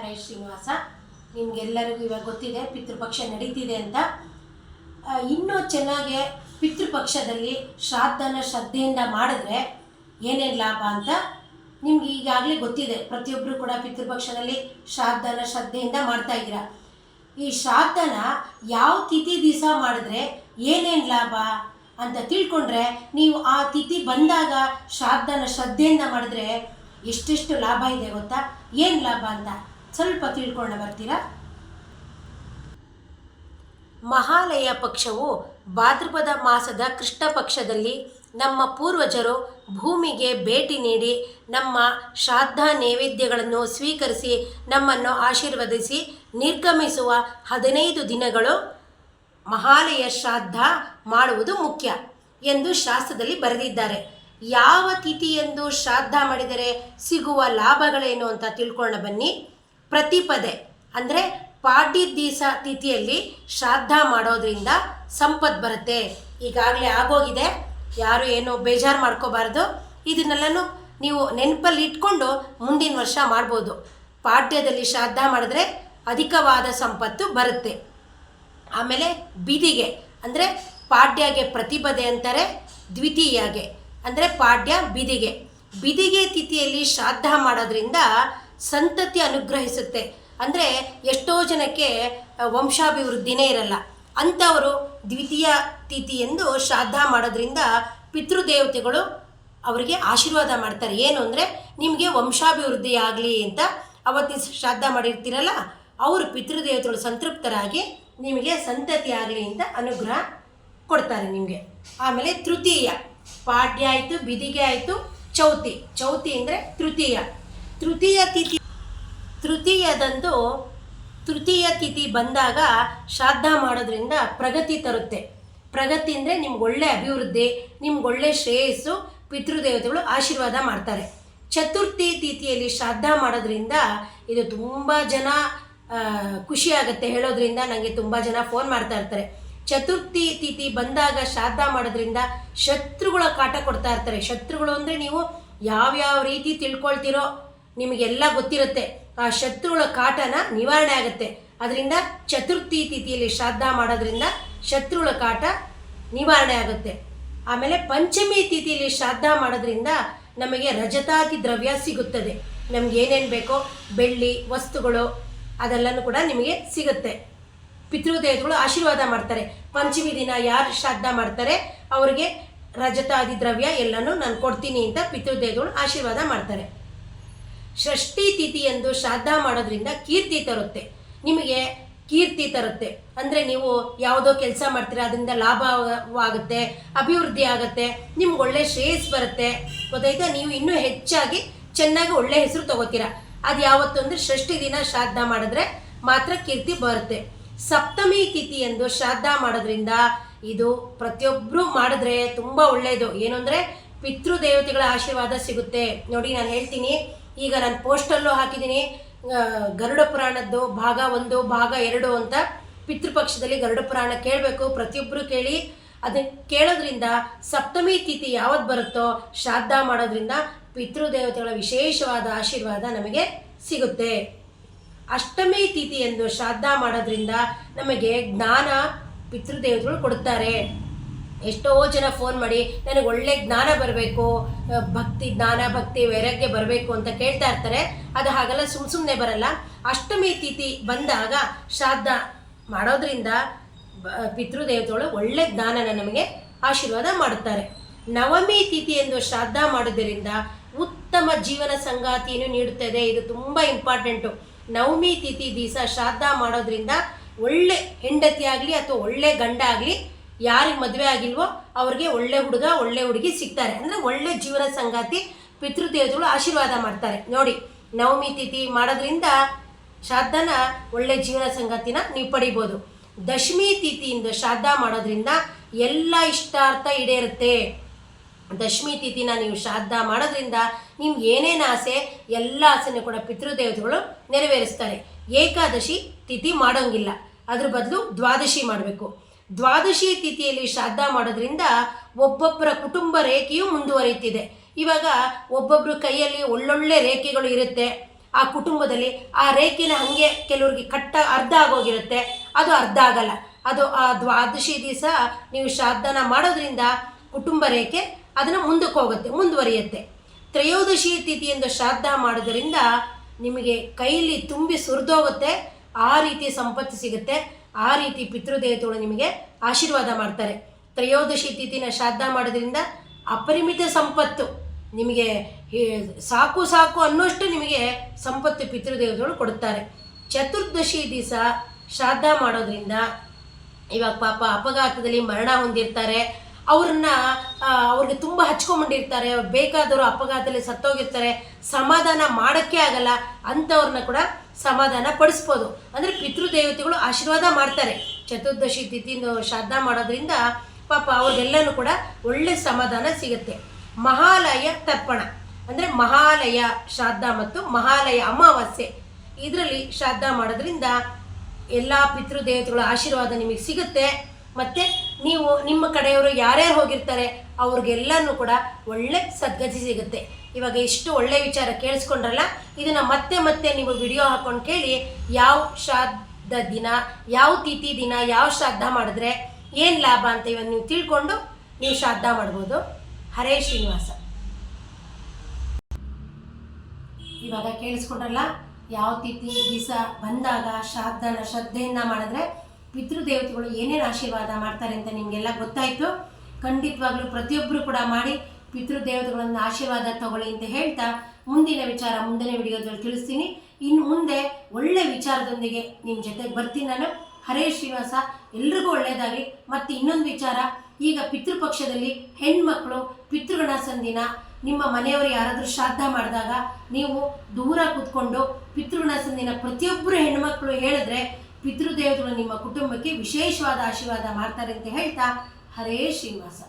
ಹರೇ ಶ್ರೀನಿವಾಸ, ನಿಮಗೆಲ್ಲರಿಗೂ ಇವಾಗ ಗೊತ್ತಿದೆ, ಪಿತೃಪಕ್ಷ ನಡೀತಿದೆ ಅಂತ. ಇನ್ನೂ ಚೆನ್ನಾಗಿ ಪಿತೃಪಕ್ಷದಲ್ಲಿ ಶ್ರಾದ್ದನ ಶ್ರದ್ಧೆಯಿಂದ ಮಾಡಿದ್ರೆ ಏನೇನು ಲಾಭ ಅಂತ ನಿಮ್ಗೆ ಈಗಾಗಲೇ ಗೊತ್ತಿದೆ. ಪ್ರತಿಯೊಬ್ಬರು ಕೂಡ ಪಿತೃಪಕ್ಷದಲ್ಲಿ ಶ್ರಾದ್ದನ ಶ್ರದ್ಧೆಯಿಂದ ಮಾಡ್ತಾ ಇದ್ದೀರಾ. ಈ ಶ್ರಾದ್ದನ ಯಾವ ತಿಥಿ ದಿವಸ ಮಾಡಿದ್ರೆ ಏನೇನು ಲಾಭ ಅಂತ ತಿಳ್ಕೊಂಡ್ರೆ ನೀವು ಆ ತಿಥಿ ಬಂದಾಗ ಶ್ರಾದ್ದನ ಶ್ರದ್ಧೆಯಿಂದ ಮಾಡಿದ್ರೆ ಎಷ್ಟೆಷ್ಟು ಲಾಭ ಇದೆ ಗೊತ್ತಾ? ಏನು ಲಾಭ ಅಂತ? ಸ್ವಲ್ಪ ತಿಳ್ಕೊಂಡು ಬರ್ತೀರಾ? ಮಹಾಲಯ ಪಕ್ಷವು ಭಾದ್ರಪದ ಮಾಸದ ಕೃಷ್ಣ ಪಕ್ಷದಲ್ಲಿ ನಮ್ಮ ಪೂರ್ವಜರು ಭೂಮಿಗೆ ಭೇಟಿ ನೀಡಿ ನಮ್ಮ ಶ್ರಾದ್ದ ನೈವೇದ್ಯಗಳನ್ನು ಸ್ವೀಕರಿಸಿ ನಮ್ಮನ್ನು ಆಶೀರ್ವದಿಸಿ ನಿರ್ಗಮಿಸುವ ಹದಿನೈದು ದಿನಗಳು ಮಹಾಲಯ ಶ್ರಾದ್ದ ಮಾಡುವುದು ಮುಖ್ಯ ಎಂದು ಶಾಸ್ತ್ರದಲ್ಲಿ ಬರೆದಿದ್ದಾರೆ. ಯಾವ ತಿಥಿಯಂದು ಶ್ರಾದ್ದ ಮಾಡಿದರೆ ಸಿಗುವ ಲಾಭಗಳೇನು ಅಂತ ತಿಳ್ಕೊಂಡು ಬನ್ನಿ. ಪ್ರತಿಪದೆ, ಅಂದರೆ ಪಾಡ್ಯ ದೀಸ ತಿಥಿಯಲ್ಲಿ ಶ್ರಾದ್ದ ಮಾಡೋದ್ರಿಂದ ಸಂಪತ್ತು ಬರುತ್ತೆ. ಈಗಾಗಲೇ ಆಗೋಗಿದೆ. ಯಾರು ಏನು ಬೇಜಾರು ಮಾಡ್ಕೋಬಾರ್ದು. ಇದನ್ನೆಲ್ಲನೂ ನೀವು ನೆನಪಲ್ಲಿ ಇಟ್ಕೊಂಡು ಮುಂದಿನ ವರ್ಷ ಮಾಡ್ಬೋದು. ಪಾಡ್ಯದಲ್ಲಿ ಶ್ರಾದ್ದ ಮಾಡಿದ್ರೆ ಅಧಿಕವಾದ ಸಂಪತ್ತು ಬರುತ್ತೆ. ಆಮೇಲೆ ಬಿದಿಗೆ, ಅಂದರೆ ಪಾಡ್ಯಗೆ ಪ್ರತಿಪದೆ ಅಂತಾರೆ ದ್ವಿತೀಯಗೆ, ಅಂದರೆ ಪಾಡ್ಯ ಬಿದಿಗೆ. ಬಿದಿಗೆ ತಿಥಿಯಲ್ಲಿ ಶ್ರಾದ್ದ ಮಾಡೋದ್ರಿಂದ ಸಂತತಿ ಅನುಗ್ರಹಿಸುತ್ತೆ. ಅಂದರೆ ಎಷ್ಟೋ ಜನಕ್ಕೆ ವಂಶಾಭಿವೃದ್ಧಿನೇ ಇರಲ್ಲ. ಅಂಥವರು ದ್ವಿತೀಯ ತಿಥಿ ಎಂದು ಶ್ರಾದ್ದ ಮಾಡೋದ್ರಿಂದ ಪಿತೃದೇವತೆಗಳು ಅವರಿಗೆ ಆಶೀರ್ವಾದ ಮಾಡ್ತಾರೆ. ಏನು ಅಂದರೆ, ನಿಮಗೆ ವಂಶಾಭಿವೃದ್ಧಿ ಆಗಲಿ ಅಂತ ಅವತ್ತಿ ಶ್ರಾದ್ದ ಮಾಡಿರ್ತೀರಲ್ಲ, ಅವರು ಪಿತೃದೇವತೆಗಳು ಸಂತೃಪ್ತರಾಗಿ ನಿಮಗೆ ಸಂತತಿ ಆಗಲಿ ಅಂತ ಅನುಗ್ರಹ ಕೊಡ್ತಾರೆ ನಿಮಗೆ. ಆಮೇಲೆ ತೃತೀಯ, ಪಾಡ್ಯ ಆಯಿತು, ಬಿದಿಗೆ ಆಯಿತು, ಚೌತಿ. ಚೌತಿ ಅಂದರೆ ತೃತೀಯ. ತೃತೀಯ ತಿಥಿ ತೃತೀಯದಂದು ತೃತೀಯ ತಿಥಿ ಬಂದಾಗ ಶ್ರಾದ್ದ ಮಾಡೋದ್ರಿಂದ ಪ್ರಗತಿ ತರುತ್ತೆ. ಪ್ರಗತಿ ಅಂದರೆ ನಿಮ್ಗೆ ಒಳ್ಳೆ ಅಭಿವೃದ್ಧಿ, ನಿಮ್ಗೆ ಒಳ್ಳೆ ಶ್ರೇಯಸ್ಸು ಪಿತೃದೇವತೆಗಳು ಆಶೀರ್ವಾದ ಮಾಡ್ತಾರೆ. ಚತುರ್ಥಿ ತಿಥಿಯಲ್ಲಿ ಶ್ರಾದ್ದ ಮಾಡೋದ್ರಿಂದ ಇದು ತುಂಬ ಜನ ಖುಷಿ ಆಗುತ್ತೆ ಹೇಳೋದ್ರಿಂದ ನನಗೆ ತುಂಬ ಜನ ಫೋನ್ ಮಾಡ್ತಾ ಇರ್ತಾರೆ. ಚತುರ್ಥಿ ತಿಥಿ ಬಂದಾಗ ಶ್ರಾದ್ದ ಮಾಡೋದ್ರಿಂದ ಶತ್ರುಗಳ ಕಾಟ ಕೊಡ್ತಾ ಇರ್ತಾರೆ. ಶತ್ರುಗಳು ಅಂದರೆ ನೀವು ಯಾವ್ಯಾವ ರೀತಿ ತಿಳ್ಕೊಳ್ತೀರೋ ನಿಮಗೆಲ್ಲ ಗೊತ್ತಿರುತ್ತೆ. ಆ ಶತ್ರುಗಳ ಕಾಟನ ನಿವಾರಣೆ ಆಗುತ್ತೆ. ಅದರಿಂದ ಚತುರ್ಥಿ ತಿಥಿಯಲ್ಲಿ ಶ್ರಾದ್ದ ಮಾಡೋದ್ರಿಂದ ಶತ್ರುಗಳ ಕಾಟ ನಿವಾರಣೆ ಆಗುತ್ತೆ. ಆಮೇಲೆ ಪಂಚಮಿ ತಿಥಿಯಲ್ಲಿ ಶ್ರಾದ್ದ ಮಾಡೋದ್ರಿಂದ ನಮಗೆ ರಜತಾತಿ ದ್ರವ್ಯ ಸಿಗುತ್ತದೆ. ನಮ್ಗೆ ಏನೇನು ಬೇಕೋ ಬೆಳ್ಳಿ, ವಸ್ತುಗಳು ಅದೆಲ್ಲನೂ ಕೂಡ ನಿಮಗೆ ಸಿಗುತ್ತೆ. ಪಿತೃದೇವತೆಗಳು ಆಶೀರ್ವಾದ ಮಾಡ್ತಾರೆ. ಪಂಚಮಿ ದಿನ ಯಾರು ಶ್ರಾದ್ದ ಮಾಡ್ತಾರೆ, ಅವರಿಗೆ ರಜತಾದಿ ದ್ರವ್ಯ ಎಲ್ಲನೂ ನಾನು ಕೊಡ್ತೀನಿ ಅಂತ ಪಿತೃದೇವತೆಗಳು ಆಶೀರ್ವಾದ ಮಾಡ್ತಾರೆ. ಷಷ್ಠಿ ತಿಥಿಯಂದು ಶ್ರಾದ್ದ ಮಾಡೋದ್ರಿಂದ ಕೀರ್ತಿ ತರುತ್ತೆ. ನಿಮಗೆ ಕೀರ್ತಿ ತರುತ್ತೆ. ಅಂದರೆ ನೀವು ಯಾವುದೋ ಕೆಲಸ ಮಾಡ್ತೀರಾ, ಅದರಿಂದ ಲಾಭವಾಗುತ್ತೆ ಅಭಿವೃದ್ಧಿ ಆಗುತ್ತೆ, ನಿಮ್ಗೆ ಒಳ್ಳೆ ಶ್ರೇಯಸ್ ಬರುತ್ತೆ. ಗೊತ್ತಾಯ್ತಾ? ನೀವು ಇನ್ನೂ ಹೆಚ್ಚಾಗಿ ಚೆನ್ನಾಗಿ ಒಳ್ಳೆ ಹೆಸರು ತಗೋತೀರಾ. ಅದು ಯಾವತ್ತು ಅಂದರೆ ಷಷ್ಠಿ ದಿನ ಶ್ರಾದ್ದ ಮಾಡಿದ್ರೆ ಮಾತ್ರ ಕೀರ್ತಿ ಬರುತ್ತೆ. ಸಪ್ತಮಿ ತಿಥಿಯಂದು ಶ್ರಾದ್ದ ಮಾಡೋದ್ರಿಂದ ಇದು ಪ್ರತಿಯೊಬ್ಬರು ಮಾಡಿದ್ರೆ ತುಂಬ ಒಳ್ಳೆಯದು ಏನು ಅಂದರೆ ಪಿತೃದೇವತೆಗಳ ಆಶೀರ್ವಾದ ಸಿಗುತ್ತೆ. ನೋಡಿ, ನಾನು ಹೇಳ್ತೀನಿ. ಈಗ ನಾನು ಪೋಸ್ಟಲ್ಲೂ ಹಾಕಿದ್ದೀನಿ ಗರುಡ ಪುರಾಣದ್ದು ಭಾಗ ಒಂದು, ಭಾಗ ಎರಡು ಅಂತ ಪಿತೃಪಕ್ಷದಲ್ಲಿ ಗರುಡ ಪುರಾಣ ಕೇಳಬೇಕು. ಪ್ರತಿಯೊಬ್ಬರು ಕೇಳಿ ಅದನ್ನ ಕೇಳೋದ್ರಿಂದ ಸಪ್ತಮಿ ತಿಥಿ ಯಾವತ್ತು ಬರುತ್ತೋ, ಶ್ರಾದ್ದ ಮಾಡೋದ್ರಿಂದ ಪಿತೃದೇವತೆಗಳ ವಿಶೇಷವಾದ ಆಶೀರ್ವಾದ ನಮಗೆ ಸಿಗುತ್ತೆ. ಅಷ್ಟಮಿ ತಿಥಿ ಎಂದು ಶ್ರಾದ್ದ ಮಾಡೋದ್ರಿಂದ ನಮಗೆ ಜ್ಞಾನ ಪಿತೃದೇವತೆಗಳು ಕೊಡ್ತಾರೆ ಎಷ್ಟೋ ಜನ ಫೋನ್ ಮಾಡಿ, ನನಗೆ ಒಳ್ಳೆ ಜ್ಞಾನ ಬರಬೇಕು ಭಕ್ತಿ ಜ್ಞಾನ, ಭಕ್ತಿ ವೈರಾಗ್ಯ ಬರಬೇಕು ಅಂತ ಕೇಳ್ತಾ ಇರ್ತಾರೆ. ಅದು ಹಾಗೆಲ್ಲ ಸುಮ್ಮ ಸುಮ್ಮನೆ ಬರಲ್ಲ. ಅಷ್ಟಮಿ ತಿಥಿ ಬಂದಾಗ ಶ್ರಾದ್ದ ಮಾಡೋದ್ರಿಂದ ಪಿತೃದೇವತೆಗಳು ಒಳ್ಳೆ ಜ್ಞಾನನ ನಮಗೆ ಆಶೀರ್ವಾದ ಮಾಡುತ್ತಾರೆ. ನವಮಿ ತಿಥಿ ಎಂದು ಶ್ರಾದ್ದ ಮಾಡೋದರಿಂದ ಉತ್ತಮ ಜೀವನ ಸಂಗಾತಿಯನ್ನು ನೀಡುತ್ತದೆ. ಇದು ತುಂಬ ಇಂಪಾರ್ಟೆಂಟು ನವಮಿ ತಿಥಿ ದಿವಸ ಶ್ರಾದ್ದ ಮಾಡೋದ್ರಿಂದ ಒಳ್ಳೆ ಹೆಂಡತಿ ಆಗಲಿ ಅಥವಾ ಒಳ್ಳೆ ಗಂಡ ಆಗಲಿ ಯಾರಿಗೆ ಮದುವೆ ಆಗಿಲ್ವೋ ಅವ್ರಿಗೆ ಒಳ್ಳೆ ಹುಡುಗ, ಒಳ್ಳೆ ಹುಡುಗಿ ಸಿಗ್ತಾರೆ. ಅಂದರೆ ಒಳ್ಳೆ ಜೀವನ ಸಂಗಾತಿ ಪಿತೃದೇವತೆಗಳು ಆಶೀರ್ವಾದ ಮಾಡ್ತಾರೆ. ನೋಡಿ, ನವಮಿ ತಿಥಿ ಮಾಡೋದ್ರಿಂದ ಶ್ರಾದ್ದನ ಒಳ್ಳೆ ಜೀವನ ಸಂಗಾತಿನ ನೀವು ಪಡಿಬೋದು. ದಶಮಿ ತಿಥಿಯಿಂದ ಶ್ರಾದ್ದ ಮಾಡೋದ್ರಿಂದ ಎಲ್ಲ ಇಷ್ಟಾರ್ಥ ಈಡೇರುತ್ತೆ. ದಶಮಿ ತಿಥಿನ ನೀವು ಶ್ರಾದ್ದ ಮಾಡೋದ್ರಿಂದ ನಿಮ್ಗೆ ಏನೇನು ಆಸೆ, ಎಲ್ಲ ಆಸೆನೂ ಕೂಡ ಪಿತೃದೇವತೆಗಳು ನೆರವೇರಿಸ್ತಾರೆ. ಏಕಾದಶಿ ತಿಥಿ ಮಾಡೋಂಗಿಲ್ಲ. ಅದ್ರ ಬದಲು ದ್ವಾದಶಿ ಮಾಡಬೇಕು. ದ್ವಾದಶಿ ತಿಥಿಯಲ್ಲಿ ಶ್ರಾದ್ದ ಮಾಡೋದ್ರಿಂದ ಒಬ್ಬೊಬ್ಬರ ಕುಟುಂಬ ರೇಖೆಯು ಮುಂದುವರಿಯುತ್ತಿದೆ. ಇವಾಗ ಒಬ್ಬೊಬ್ಬರು ಕೈಯಲ್ಲಿ ಒಳ್ಳೊಳ್ಳೆ ರೇಖೆಗಳು ಇರುತ್ತೆ. ಆ ಕುಟುಂಬದಲ್ಲಿ ಆ ರೇಖೆನ ಹಂಗೆ ಕೆಲವ್ರಿಗೆ ಕಟ್ಟ ಅರ್ಧ ಆಗೋಗಿರುತ್ತೆ. ಅದು ಅರ್ಧ ಆಗಲ್ಲ. ಅದು ಆ ದ್ವಾದಶಿ ದಿವಸ ನೀವು ಶ್ರಾದ್ದನ ಮಾಡೋದ್ರಿಂದ ಕುಟುಂಬ ರೇಖೆ ಅದನ್ನು ಮುಂದಕ್ಕೆ ಹೋಗುತ್ತೆ, ಮುಂದುವರಿಯುತ್ತೆ. ತ್ರಯೋದಶಿ ತಿಥಿಯಿಂದ ಶ್ರಾದ್ದ ಮಾಡೋದರಿಂದ ನಿಮಗೆ ಕೈಲಿ ತುಂಬಿ ಸುರಿದೋಗುತ್ತೆ, ಆ ರೀತಿ ಸಂಪತ್ತು ಸಿಗುತ್ತೆ. ಆ ರೀತಿ ಪಿತೃದೇವತೆಗಳು ನಿಮಗೆ ಆಶೀರ್ವಾದ ಮಾಡ್ತಾರೆ. ತ್ರಯೋದಶಿ ತಿಥಿನ ಶ್ರಾದ್ದ ಮಾಡೋದ್ರಿಂದ ಅಪರಿಮಿತ ಸಂಪತ್ತು ನಿಮಗೆ ಸಾಕು ಸಾಕು ಅನ್ನೋಷ್ಟು ನಿಮಗೆ ಸಂಪತ್ತು ಪಿತೃದೇವತೆಗಳು ಕೊಡುತ್ತಾರೆ. ಚತುರ್ದಶಿ ದಿವಸ ಶ್ರಾದ್ದ ಮಾಡೋದ್ರಿಂದ ಇವಾಗ ಪಾಪ ಅಪಘಾತದಲ್ಲಿ ಮರಣ ಹೊಂದಿರ್ತಾರೆ. ಅವ್ರನ್ನ ಅವ್ರಿಗೆ ತುಂಬ ಹಚ್ಕೊಂಡ್ಬಿಟ್ಟಿರ್ತಾರೆ ಅವ್ರು ಬೇಕಾದವರು ಅಪಘಾತದಲ್ಲಿ ಸತ್ತೋಗಿರ್ತಾರೆ. ಸಮಾಧಾನ ಮಾಡೋಕ್ಕೆ ಆಗಲ್ಲ. ಅಂಥವ್ರನ್ನ ಕೂಡ ಸಮಾಧಾನ ಪಡಿಸ್ಬೋದು. ಅಂದರೆ ಪಿತೃದೇವತೆಗಳು ಆಶೀರ್ವಾದ ಮಾಡ್ತಾರೆ. ಚತುರ್ದಶಿ ತಿಥಿಯಿಂದ ಶ್ರಾದ್ದ ಮಾಡೋದ್ರಿಂದ ಪಾಪ ಅವ್ರಿಗೆಲ್ಲನೂ ಕೂಡ ಒಳ್ಳೆ ಸಮಾಧಾನ ಸಿಗುತ್ತೆ. ಮಹಾಲಯ ತರ್ಪಣ. ಅಂದರೆ ಮಹಾಲಯ ಶ್ರಾದ್ದ ಮತ್ತು ಮಹಾಲಯ ಅಮಾವಾಸ್ಯೆ. ಇದರಲ್ಲಿ ಶ್ರಾದ್ದ ಮಾಡೋದ್ರಿಂದ ಎಲ್ಲ ಪಿತೃದೇವತೆಗಳ ಆಶೀರ್ವಾದ ನಿಮಗೆ ಸಿಗುತ್ತೆ. ಮತ್ತು ನೀವು ನಿಮ್ಮ ಕಡೆಯವರು ಯಾರ್ಯಾರು ಹೋಗಿರ್ತಾರೆ, ಅವ್ರಿಗೆಲ್ಲನೂ ಕೂಡ ಒಳ್ಳೆ ಸದ್ಗತಿ ಸಿಗುತ್ತೆ. ಇವಾಗ ಇಷ್ಟು ಒಳ್ಳೆ ವಿಚಾರ ಕೇಳಿಸ್ಕೊಂಡ್ರಲ್ಲ, ಇದನ್ನು ಮತ್ತೆ ಮತ್ತೆ ನೀವು ವಿಡಿಯೋ ಹಾಕೊಂಡು ಕೇಳಿ, ಯಾವ ಶ್ರಾದ್ದ ದಿನ, ಯಾವ ತಿಥಿ ದಿನ, ಯಾವ ಶ್ರಾದ್ದ ಮಾಡಿದ್ರೆ ಏನು ಲಾಭ ಅಂತ ಇವಾಗ ನೀವು ತಿಳ್ಕೊಂಡು ನೀವು ಶ್ರಾದ್ದ ಮಾಡ್ಬೋದು. ಹರೇ ಶ್ರೀನಿವಾಸ. ಇವಾಗ ಕೇಳಿಸ್ಕೊಂಡ್ರಲ್ಲ, ಯಾವ ತಿಥಿ ದಿವಸ ಬಂದಾಗ ಶ್ರಾದ್ದನ ಶ್ರದ್ಧೆಯಿಂದ ಮಾಡಿದ್ರೆ ಪಿತೃದೇವತೆಗಳು ಏನೇನು ಆಶೀರ್ವಾದ ಮಾಡ್ತಾರೆ ಅಂತ ನಿಮಗೆಲ್ಲ ಗೊತ್ತಾಯಿತು? ಖಂಡಿತವಾಗ್ಲೂ ಪ್ರತಿಯೊಬ್ಬರು ಕೂಡ ಮಾಡಿ ಪಿತೃದೇವತೆಗಳನ್ನು ಆಶೀರ್ವಾದ ತಗೊಳ್ಳಿ ಅಂತ ಹೇಳ್ತಾ ಮುಂದಿನ ವಿಚಾರ ಮುಂದಿನ ವಿಡಿಯೋದಲ್ಲಿ ತಿಳಿಸ್ತೀನಿ. ಇನ್ನು ಮುಂದೆ ಒಳ್ಳೆ ವಿಚಾರದೊಂದಿಗೆ ನಿಮ್ಮ ಜೊತೆಗೆ ಬರ್ತೀನಿ ನಾನು. ಹರೇ ಶ್ರೀನಿವಾಸ, ಎಲ್ರಿಗೂ ಒಳ್ಳೆಯದಾಗಲಿ ಮತ್ತು ಇನ್ನೊಂದು ವಿಚಾರ, ಈಗ ಪಿತೃಪಕ್ಷದಲ್ಲಿ ಹೆಣ್ಮಕ್ಳು ಪಿತೃಗಣ ಸಂದಿನ, ನಿಮ್ಮ ಮನೆಯವರು ಯಾರಾದರೂ ಶ್ರಾದ್ದ ಮಾಡಿದಾಗ ನೀವು ದೂರ ಕೂತ್ಕೊಂಡು ಪಿತೃಗಣ ಸಂದಿನ ಪ್ರತಿಯೊಬ್ಬರು ಹೆಣ್ಮಕ್ಳು ಹೇಳಿದ್ರೆ ಪಿತೃದೇವತೆಗಳು ನಿಮ್ಮ ಕುಟುಂಬಕ್ಕೆ ವಿಶೇಷವಾದ ಆಶೀರ್ವಾದ ಮಾಡ್ತಾರೆ ಅಂತ ಹೇಳ್ತಾ ಹರೇ ಶ್ರೀನಿವಾಸ.